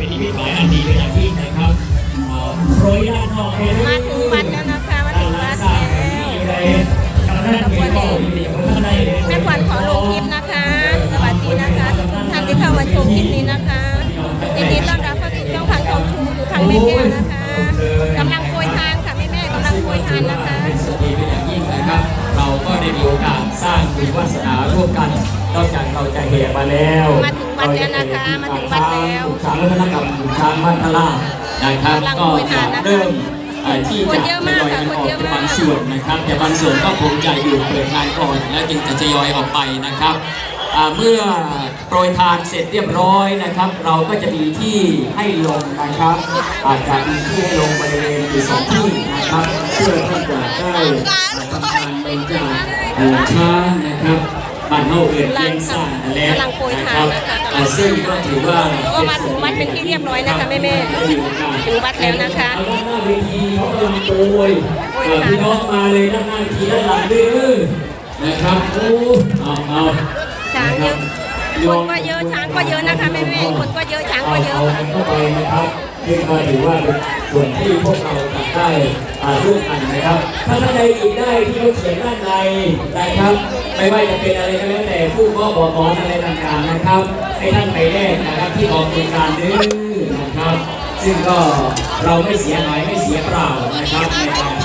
เป็นนิมิตหมายอันดีเป็นอย่างยิ่งนะครับเอ่อโปรยด้านนอกให้มาถึงวัดแล้วนะคะมาถึงวัดแล้วแม่ขวัญขอลงคลิปนะคะ สวัสดีนะคะท่านที่เข้ามาชมคลิปนี้นะคะยินดีต้อนรับเข้าสู่ช่องพังทองชูอยู่ทางแม่แก้วนะคะกำลังโปรยทานค่ะแม่แม่กำลังโปรยทานนะคะเป็นสิ่งดีเป็นอย่างยิ่งนะครับ เราก็ได้มีโอกาสสร้างบุญวาสนาร่วมกัน นอกจากเราจะแห่มาแล้วมาถึงวัดแล้วนะคะมาถึงวัดแล้วช้างวัฒนธรรมช้างบ้านพระลาดนะครับกำลังก็โปรยจะทานนะคะเริ่มเอ่อที่คนจะเยอะทมากยอยค่ะกันคนออกเยอะเป็นมากบางส่วนนะครับ แต่บางส่วนก็คงจะอยู่เปิดงานก่อน แล้วจึงจะทยอยออกไปนะครับอ่าเมื่อโปรยทานเสร็จเรียบร้อยนะครับ เราก็จะมีที่ให้ลงนะครับ อาจจะมีที่ให้ลงบริเวณอยู่สองที่นะครับ เพื่อท่านจะได้ทำการบริจาคเอ่อช้างนะครับ บ้านเฮาเอื่นเกียงซ่าและกำลังโปรยนะทาคนรับนะคะอ่าซึ่งก็ถือว่าก็มาถึงวัดเป็นที่เรียบร้อยนะคะแม่ๆถึงวัดแล้วนะคะเอาด้านหน้าเวทีเขากำลังโปรยเอ่อพี่น้องมาเลยด้านหน้าเวทีด้านหลังดื้อนะครับโอ้เอาเอาช้างเยอะคนก็เยอะช้างก็เยอะนะคะแม่แม่คนก็เยอะช้างก็เยอะเอาค่ะเข้าไปนะครับ ซึ่งก็ถือว่าเป็นส่วนที่พวกเราตัดได้อ่าร่วมกันนะครับ ถ้าท่านใดอีกได้ที่เขาเขียนด้านในนะครับ ไม่ว่าจะเป็นอะไรก็แล้วแต่ผู้ก็บอกอนอะไรต่างๆนะครับ ให้ท่านไปแลกนะครับที่อองบริการดื้อนะครับ ซึ่งก็เราไม่เสียหายไม่เสียเปล่านะครับในการ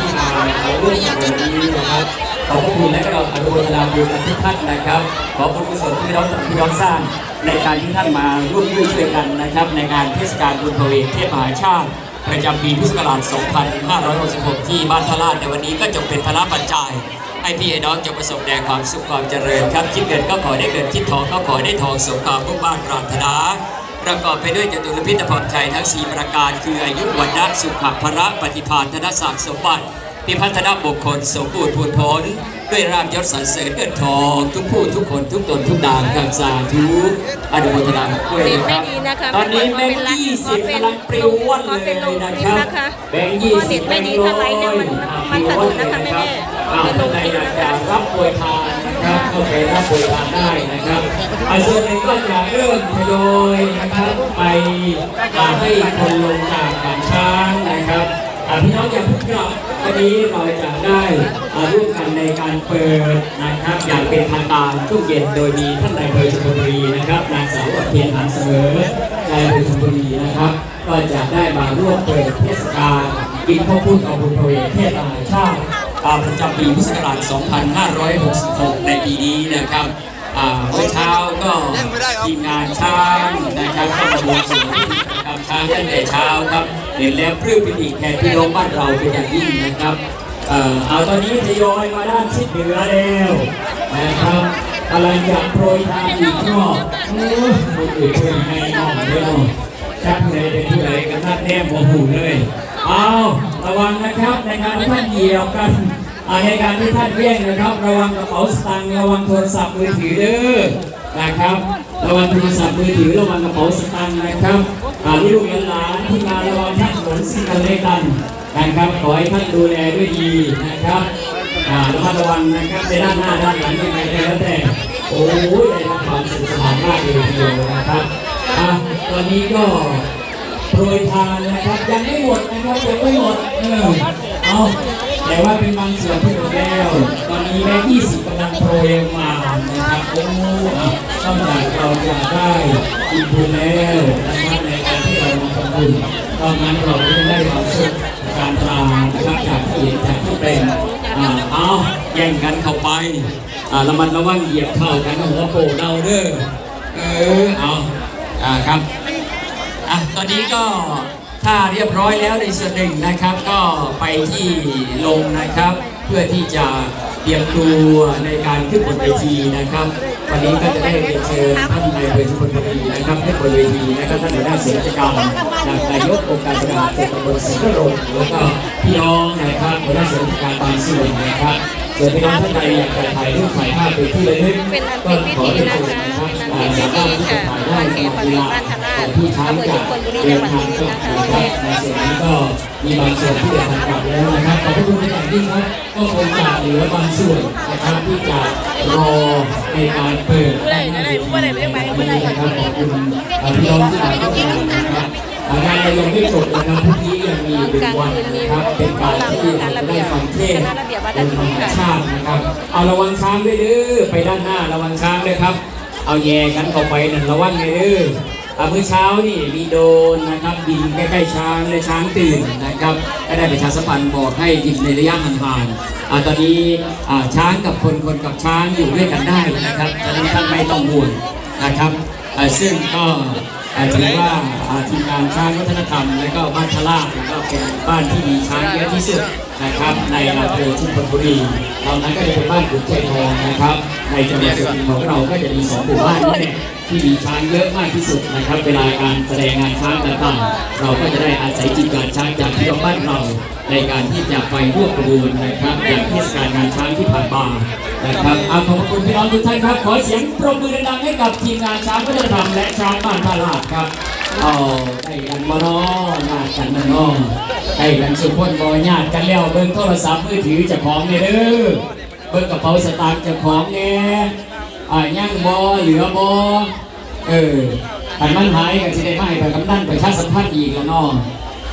และก็เราอนุโมทนาบุญกับทุกท่านนะครับ ขอบุญกุศลที่พี่น้องพี่น้องสร้างในการที่ท่านมาร่วมด้วยช่วยกันนะครับ ในงานเทศกาลบุญพระเวทเทศมหาชาติประจำปีพุทธศักราช 2566 ที่บ้านทลาดในวันนี้ก็จงเป็นพระปัจจัยให้พี่ไอ้น้องจงประสบแด่ความสุขความเจริญครับคิดเงินก็ขอได้เงินคิดทองก็ขอได้ทองสมความมุ่งมั่นปรารถนาประกอบไปด้วยจตุรพิธพรชัยทั้ง 4 ประการ คืออายุวันนะสุขภระปฏิภาณธนศักดิ์สมบัติ พิพัฒนบุคคลสมบูรณ์พูนพ้นด้วยรามยศสรรเสริญเกิดทองทุกผู้ทุกคนทุกตนทุกดางกับสาธุอนุโมทนาด้วยเด็กนะคไม่รับดีนะคะตอนนี้ขแบองเป็นค์รัฐยี่ขสิอบเป็นกำลังปลิวว่อนขอเป็นเลลงยนะคลิคปรับนะคะแบงค์ยี่เพราะสิเด็บกไม่ดีถ้าไลฟ์เนี่ยมันมันสะดุดนะคะแม่แม่อ้าวเป็นลท่านงใดคลิอปยากนะคะจะรับโปรยทานนะครับก็ไปรับโปรยทานได้นะครับอันส่วนหนึ่งก็จะเริ่มทยอยนะครับไปอ่าให้คนลงจากด่านช้างนะครับอ่า พี่น้องอย่าพิ่งกลับวันนี้เราจะได้อ่าร่วมกันในการเปิดนะครับอย่างเป็นทางการช่วงเย็นโดยมีท่านนายอำเภอชุมพลบุรีนะครับนางสาวเทียนหันเสมอนายอำเภอชุมพลบุรีนะครับ ก็จะได้มาร่วมเปิดเทศกาลกินข้าวปุ้นเอาบุญพระเวทเทศมหาชาติอ่าประจำปีพุทธศักราช 2566 ในปีนี้นะครับเมื่อเช้าก็ทีมงานช้างนะครับเข้ามาบวงสรวงนะครับช้างตั้งแต่เช้าครับ เห็นแล้วปลื้มปิติแทนพี่น้องบ้านเราเป็นอย่างยิ่งนะครับเอ่อเอาตอนนี้ทยอยมาด้านทิศเหนือแล้วนะครับกำลังจะโปรยทานอีกรอบโอ้ยคนอื่นให้น้องเดียวชักเลยเป็นผู้ใดกันนัดแนมหัวหูเลย เอาระวังนะครับในการที่ท่านเหยียบกันในการที่ท่านเวี่ยงนะครับ ระวังกระเป๋าสตางค์ระวังโทรศัพท์มือถือเด้อนะครับ ระวังโทรศัพท์มือถือระวังกระเป๋าสตางค์นะครับอ่าลูกหลานที่มาระวังท่านหลงสิ่งกันเล็กกันนะครับขอให้ท่านดูแลด้วยดีนะครับอ่าระมัดระวังนะครับในด้านหน้าด้านหลังยังไงก็แล้วแต่โอ้ยได้รับความสนุกสนานมากเลยทีเดียวนะครับตอนนี้ก็โปรยทานนะครับยังไม่หมดนะครับยังไม่หมดเออเอา แต่ว่าเป็นบางส่วนที่หมดแล้ว ตอนนี้แม่ยี่สิบกำลังโปรยมานะครับโอ้ต้องจากเราจะได้อินบุญแล้วนะครับในการที่เรามาทำบุญตอนนั้นเราก็ได้ความสุขการตรานะครับจากที่เห็นจากที่เป็นอ่าเอาแย่งกันเข้าไปอ่าระมัดระวังเหยียบเข่ากันหัวโปกเราเด้อเออเอาอ่าครับอะตอนนี้ก็ ถ้าเรียบร้อยแล้วในส่วนหนึ่งนะครับก็ไปที่ลงนะครับ เพื่อที่จะเตรียมตัวในการขึ้นบนเวทีนะครับ วันนี้ก็จะได้เรียนเชิญท่านนายเภอชุมพลบุรีนะครับขึ้นบนเวทีนะครับท่านหัวหน้าส่วนราชการจากนายกองค์การบริหารส่วนตำบลศรีนรงค์แล้วก็พี่น้องนะครับหัวหน้าส่วนราชการบางส่วนนะครับ ส่วนพี่น้องท่านใดอยากจะถ่ายรูปถ่ายภาพเป็นที่ระลึกเป็นอันก็เป็นขอพิเรียนธีนะคะนะครับเป็นอันเป็นพิสามารถธีค่ะถ่ายวัได้นเขตปริเวณบ้านทลาดก่อนที่ช้างจะอำเภอชุมพลบุรีเดิจังนหวัดทางสุรินทร์นะคะสู่นะครับในส่วนนี้ก็มีบางส่วนที่เดินทางกลับแล้วนะครับขอบพระคุณเป็นอย่างยิ่งครับก็คงจะเหลือบางส่วนนะครับที่จะรอในการเปิดเมื่อไหร่เมื่อไหร่เมื่อไหร่ไม่ได้ไปเมื่อไรนะครับขอบคุณพี่น้องที่มาร่วมงานนะครับ เรายังไม่จบนะครับพรุ่งนี้ยังมีหนึ่งวันนะครับเป็นการที่เราจะได้ฟังเทศน์บนธรรมชาตินะครับ เอาระวังช้างด้วยเด้อไปด้านหน้าระวังช้างด้วยครับ เอาแย่กันเข้าไปนั่นระวังเลยเด้ออ่าเมื่อเช้านี่มีโดรนนะครับบินใกล้ๆช้างและช้างตื่นนะครับก็ได้ประชาสัมพันธ์บอกให้บินในระยะห่างๆอ่าตอนนี้อ่าช้างกับคนคนกับช้างอยู่ด้วยกันได้นะครับฉะนั้นท่านไม่ต้องห่วงนะครับอ่าซึ่งก็อ่าถือว่าอ่าทีมงานช้างวัฒนธรรม และก็บ้านทลาดก็เป็นบ้านที่มีช้างเยอะที่สุดนะครับในอำเภอชุมพลบุรีเรานั้นก็จะเป็นบ้านขุนใจทองนะครับ ในจังหวัดสุพรร์ของเราก็จะมีสองหมู่บ้านนี่แหละที่มีช้างเยอะมากที่สุดนะครับ เวลาการแสดงงานช้างต่างๆ เราก็จะได้อาศัยจิตการช้างจากที่บ้านเรา ในการที่จะไปร่วมกระบวนนะครับอย่างเทศกาลงานช้างที่ผ่านมานะครับอาขอบคุณพี่น้องทุกท่านครับ ขอเสียงปรบมือดังๆให้กับทีมงานช้างวัฒนธรรมและช้างบ้านพลาดครับ เอาได้กันบ่เนอญาติกันนะเนอได้กันสุขคนบ่ญาติกันแล้วเบิ่งโทรศัพท์มือถือจะของเนี่ยเด้อเบิ่งกระเป๋าสตางค์จะของเนี่ยอ่ายังบ่เหลือบ่เอออันมันหายก็สิได้มาให้ไปกำนันไปชาสัมพันธ์อีกแล้วเนาะ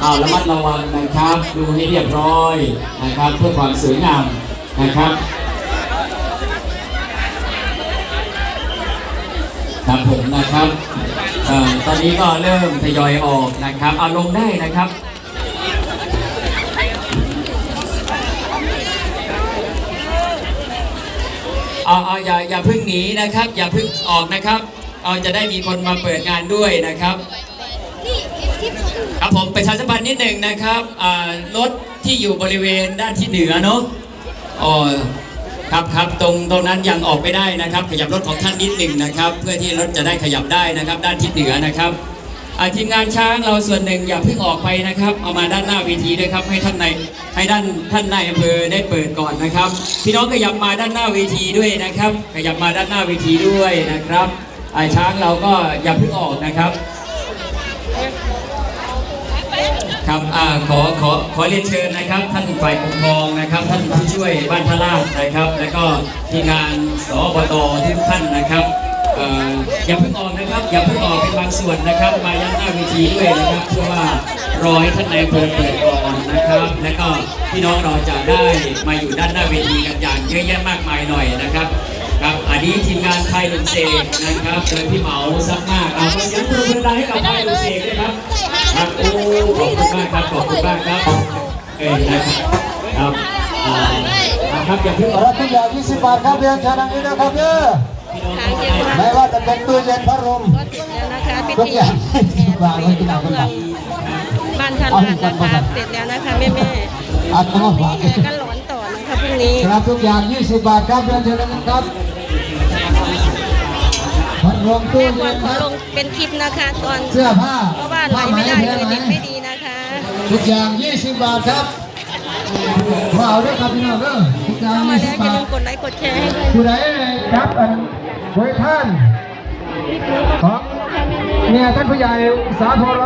เอาระมัดระวังนะครับ ดูให้เรียบร้อยนะครับ เพื่อความสวยงามนะครับ ครับผมนะครับเอ่อตอนนี้ก็เริ่มทยอยออกนะครับเอาลงได้นะครับ เอาเอาอย่าอย่าเพิ่งหนีนะครับ อย่าเพิ่งออกนะครับ เอาจะได้มีคนมาเปิดงานด้วยนะครับ ครับผมประชาสัมพันธ์นิดหนึ่งนะครับอ่ารถที่อยู่บริเวณด้านที่เหนือเนาะอ๋อ ครับครับตรงตรงนั้นยังออกไม่ได้นะครับ ขยับรถของท่านนิดหนึ่งนะครับ เพื่อที่รถจะได้ขยับได้นะครับ ด้านทิศเหนือนะครับอาทีมงานช้างเราส่วนหนึ่งอย่าเพิ่งออกไปนะครับ เอามาด้านหน้าเวทีด้วยครับ ให้ท่านในให้ด้านท่านนายอำเภอได้เปิดก่อนนะครับ พี่น้องขยับมาด้านหน้าเวทีด้วยนะครับ ขยับมาด้านหน้าเวทีด้วยนะครับอ่าช้างเราก็อย่าเพิ่งออกนะครับ ครับอ่าขอขอขอเรียนเชิญนะครับ ท่านฝ่ายปกครองนะครับ ท่านผู้ช่วยบ้านพระราชนะครับ แล้วก็ทีมงานสอบตทุกท่านนะครับออย่าเพิ่งออกนะครับอย่าเพิ่งออกเป็นบางส่วนนะครับ มายังหน้าเวทีด้วยนะครับเพื่อว่ารอให้ท่านนายอำเภอเปิดก่อนนะครับ แล้วก็พี่น้องเราจะได้มาอยู่ด้านหน้าเวทีกันอย่างเยอะแยะมากมายหน่อยนะครับครับอันนี้ทีมงานไทยลุนเสกนะครับโดยพี่เหมาซักมากเอาขอเสียงปรบมือดังให้กับไทยลุนเสกด้วยครับ ครับโอ้ขอบคุณมากครับขอบคุณมากครับเอ้ยนะครับครับอ่านะครับอย่าเพิ่งออกรับทุกอย่าง20บาทครับเรียนเชิญทางนี้นะครับเด้อพี่น้องทางเยอะมากไม่ว่าจะเป็นตู้เย็นพัดลมก็เสร็จแล้วนะคะพิทุกธีอย่างแห่20บาทไม่กินเข้าเอาเมืไปองบ้านทันลาดนะคะเสร็จแล้วนะคะแม่แม่อัดมาฝากแห่กันหลอนต่อนะคะพรุ่งนี้ครับทุกอย่าง20บาทครับเรียนเชิญทางนี้ครับพัดลมตู้ แม่ควเย็รนขอคลรับงเป็นคลิปนะคะตอนเสื้อผ้าเพราะว่าไหลไม่ได้เลยเด็กไม่ดีนะคะทุกอย่าง 20 บาทครับมาเอาด้วยครับพี่น้องเด้อทุกอย่างเข้ามาแล้ว20อย่าบาลืทมกดไลค์กดแชร์ให้ด้วยผู้ใดครับอันบริท่านของเนี่ยท่านผู้ใหญ่สาธร